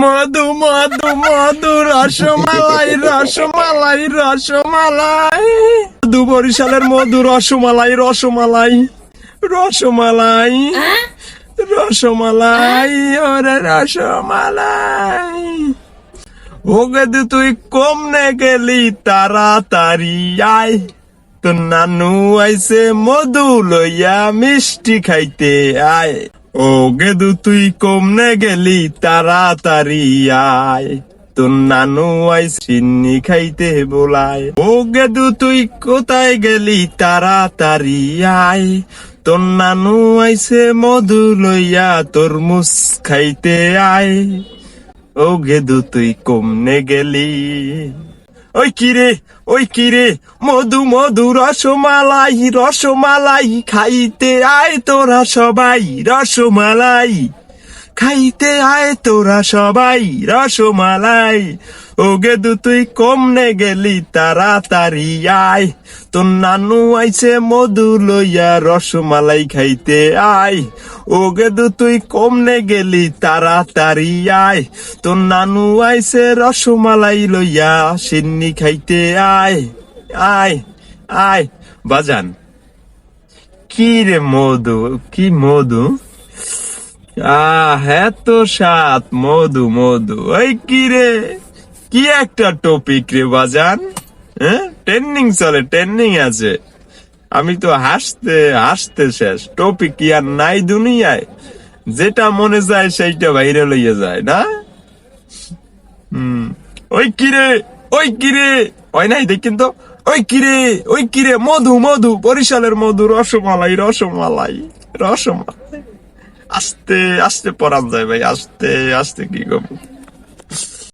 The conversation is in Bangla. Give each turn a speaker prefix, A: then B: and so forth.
A: মধু মধু মধু, রসমালাই রসমালাই রসমালাই। মধু বরিশালের মধু, রসমালাই রসমালাই রসমালাই রসমালাই, ওরে রসমালাই। ওগে দু তুই কমনে গেলি তাড়াতাড়ি আয়। তো নানু আইসে মধু লইয়া মিষ্টি খাইতে আয়। ও গেদু তুই কমনে গেলি তাড়াতাড়ি আয়। তোর নানু আই চিন্নি খাইতে বোলায়। ও গেদু তুই কোথায় গেলি তাড়াতাড়ি আয়। তোর নানু আইছে মধু লইয়া তরমুজ খাইতে আয়। ও গেদু তুই কমনে গেলি। ওই কিরে ওই কিরে মধু মধু রসমালাই রসমালাই খাইতে আয় তোরা সবাই রসমালাই। খাইতে আয় তোরা সবাই রসমালাই। ও গেদু তুই কমনে গেলি তাড়াতাড়ি আয়। তোর নানু আইছে মধু লইয়া রসমালাই খাইতে আয়। ও গেদু তুই কমনে গেলি তাড়াতাড়ি আয়। তোর নানু আইছে রসমালাই লইয়া সিন্নি খাইতে আয়। আয় আয়, বাজান। কি রে মধু, কি মধু? আহ এত সাত। মধু মধু। ওই কি রে? কি একটা টপিক রে বাজান? হ্যাঁ? ট্রেন্ডিং চলে ট্রেন্ডিং আছে। আমি তো হাসতে হাসতে শেষ। টপিক কি আর নাই দুনিয়ায়। যেটা মনে যায় সেইটা বাইরে লইয়া যায়, না? হুম। ওই কিরে ওই কিরে ওই নাই দেখেন তো। ওই কিরে ওই কিরে মধু মধু। বরিশালের মধু রসমালাই রসমালাই রসমালাই। আস্তে আস্তে পরান যায় ভাই আস্তে আস্তে কি করব?